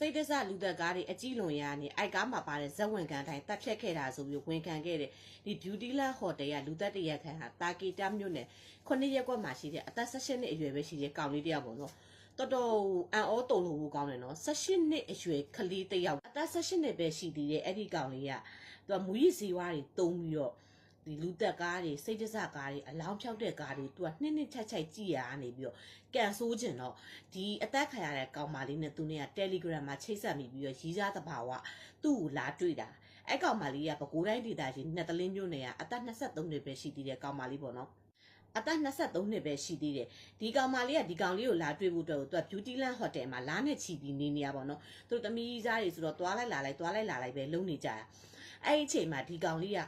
စိတ်တစလူသက်ကားတွေအကြည့်လွန်ရနေအိုက်ကားမှာပါတဲ့ဇက်ဝင်ကန်တိုင်းတပ်ဖြတ်ခဲ့တာဆိုပြီးဝန်ခံခဲ့တဲ့ဒီ Beauty Land Hotel ကလူသက်တရက်ခံဟာတာကီတာမြို့နယ်ခုနှစ်ရက်ကွက်မှာရှိတဲ့အသက်16နှစ်အရွယ်ပဲရှိတဲ့ကောင်လေးတစ်ယောက်ပေါ့နော်တော်တော်အန်အောတုံလို့ကောင်းတယ်နော်16နှစ်အရွယ်ကလေးတစ်ယောက်အသက်16နှစ်ပဲရှိသေးတယ်အဲ့ဒီကောင်လေးကသူကမူရည်စီဝါးတွေတုံးပြီးတော့ ဒီလူသက်ကားတွေစိတ်တစကားတွေအလောင်းဖြောက်တဲ့ကားတွေသူကနှစ်နှစ်ချက်ချက်ကြည့်ရနေပြီးတော့ကန်ဆိုးကျင်တော့ဒီအသက်ခံရတဲ့ကောင်မလေးနဲ့သူနဲ့က Telegram မှာချိတ်ဆက်မိပြီးတော့ရီးစားတဘာဝသူ့ကိုလာတွေ့တာအဲ့ကောင်မလေးကပဲကိုးတိုင်းဒေသကြီးနှစ်တလင်းမြို့နယ်ကအသက်23နှစ်ပဲရှိသေးတယ်ကောင်မလေးပေါ့နော်အသက်23နှစ်ပဲရှိသေးတယ်ဒီကောင်မလေးကဒီကောင်လေးကိုလာတွေ့ဖို့အတွက်ကိုသူက Beauty Land Hotel မှာလာနဲ့ချီပြီးနေနေရပါတော့သူတို့သမီးစားတွေဆိုတော့တွားလိုက်လာလိုက်တွားလိုက်လာလိုက်ပဲလုံနေကြတာအဲ့ဒီအချိန်မှာဒီကောင်လေးက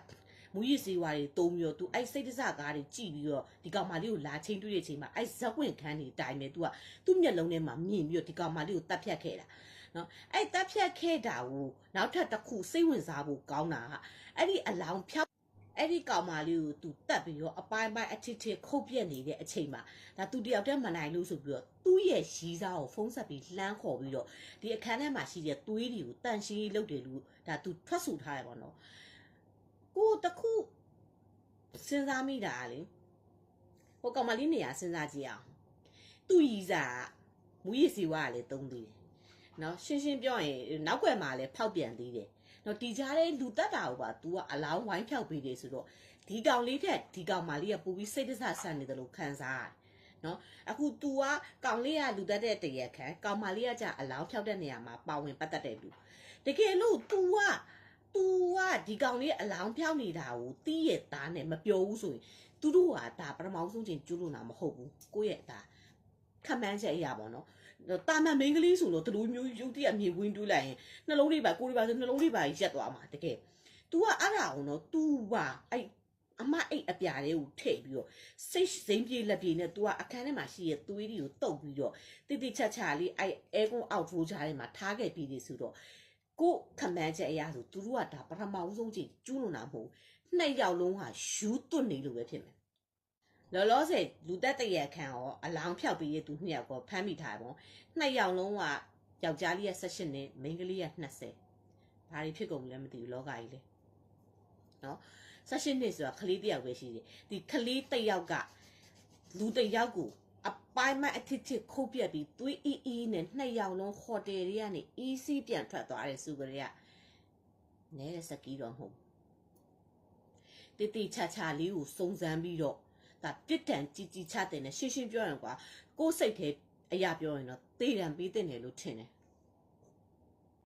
မူရည်စေဝါတွေတုံးပြီးတော့သူအဲ့စိတ်တစကားတွေကြည့်ပြီးတော့ဒီကောင်မလေးကိုလာချင်းတွေ့တဲ့အချိန်မှာအဲ့ဇက်ဝင်ခန်းတွေတိုင်ပဲသူကသူ့မျက်လုံးထဲမှာမြင်ပြီးတော့ဒီကောင်မလေးကိုတတ်ဖြတ်ခဲ့တာနော်အဲ့တတ်ဖြတ်ခဲ့တာကိုနောက်ထပ်တစ်ခုစိတ်ဝင်စားဖို့ကောင်းတာကအဲ့ဒီအလောင်းဖြောက်အဲ့ဒီကောင်မလေးကိုသူတတ်ပြီးတော့အပိုင်းပိုင်းအထစ်ထစ်ခုတ်ပြက်နေတဲ့အချိန်မှာဒါသူတယောက်တည်းမနိုင်လို့ဆိုပြီးတော့သူ့ရဲ့ရီးစားကိုဖုံးဆက်ပြီးလှမ်းခေါ်ပြီးတော့ဒီအခန်းထဲမှာရှိတဲ့သွေးတွေကိုတန့်ရှင်းရေးလုပ်တယ်လို့ဒါသူထွက်ဆိုထားရပါတော့ ကိုတခုစဉ်းစားမိတာလေဟိုကောင်မလေးနေရာစဉ်းစားကြည့်အောင်သူ့ရီးစားကမူရည်စီဝါကလည်းတုံးသေးတယ်နော်ရှင်းရှင်းပြောရင်နောက်ွယ်မှာလည်းဖောက်ပြန်သေးတယ်နော်တီကြားတဲ့လူတက်တာကိုပါ तू ကအလောင်းဝိုင်းဖြောက်ပေးတယ်ဆိုတော့ဒီကောင်လေးထက်ဒီကောင်မလေးကပူပြီးစိတ်တဆဆန်နေတယ်လို့ခံစားရတယ်နော်အခု तू ကကောင်လေးကလူတက်တဲ့တရက်ခံကောင်မလေးကကြအလောင်းဖြောက်တဲ့နေရာမှာပါဝင်ပတ်သက်တဲ့လူတကယ်လို့ तू က तू က ဒီကောင်လေးအလောင်းဖြောက်နေတာကိုတီးရဲ့သားနဲ့မပြောဘူးဆိုရင်သူတို့ကဒါပထမဆုံးချင်းကျွလို့တာမဟုတ်ဘူးကိုယ့်ရဲ့ဒါခံမှန်းချက်အရာပေါ့နော်တာမန်မိန်းကလေးဆိုတော့ဒီလိုမျိုးရုပ်တရက်မြေဝင်းတွေးလိုက်ရင်နှလုံးလေးပါကိုယ်လေးပါဆိုနှလုံးလေးပါရက်သွားမှာတကယ် तू ကအဲ့ဒါအောင်နော် तू ပါအဲ့အမအိတ်အပြာလေးကိုထည့်ပြီးတော့စိတ်စိမ့်ပြေလက်ပြေနဲ့ तू ကအခန်းထဲမှာရှိရဲ့သွေးတွေကိုတုပ်ပြီးတော့တိတိချာချာလေးအဲ့အဲကွန်အောက်ထိုးချားထဲမှာထားခဲ့ပြီးပြီဆိုတော့ ကိုခံမှန်းချက်အရာဆိုသူတို့ကဒါပထမဦးဆုံးချိန်ကျူးလွန်တာမဟုတ်နှစ်ယောက်လုံးဟာယူသွတ်နေလို့ပဲဖြစ်မယ်လောလောဆယ်လူတက်တရက်ခံရောအလောင်းဖြောက်ပြီးရသူနှစ်ယောက်ကိုဖမ်းမိထားပေါ့နှစ်ယောက်လုံးကယောက်ျားလေးက18နဲ့မိန်းကလေးက20ဘာတွေဖြစ်ကုန်လဲမသိဘူးလောကကြီးလေနော်18နှစ်ဆိုတာကလေးတစ်ယောက်ပဲရှိတယ်ဒီကလေးတစ်ယောက်ကလူတစ်ယောက်ကိုအ ပိုင်းမအထစ်ထစ်ခုတ်ပြက်ပြီးသွေးအီးအီးနဲ့နှစ်ယောက်လုံးဟိုတယ်တွေကနေ easy ပြန်ထွက်သွားတယ်စုကလေးကနဲတဲ့စကီးတော့မဟုတ်တိတိချာချာလေးကိုစုံစမ်းပြီးတော့ဒါပြစ်ဒဏ်ကြီးကြီးချတဲ့နဲ့ရှင်းရှင်းပြောရင်ကွာကိုယ်စိတ်ထဲအရာပြောရင်တော့တေးတံပေးတဲ့တယ်လို့ထင်တယ်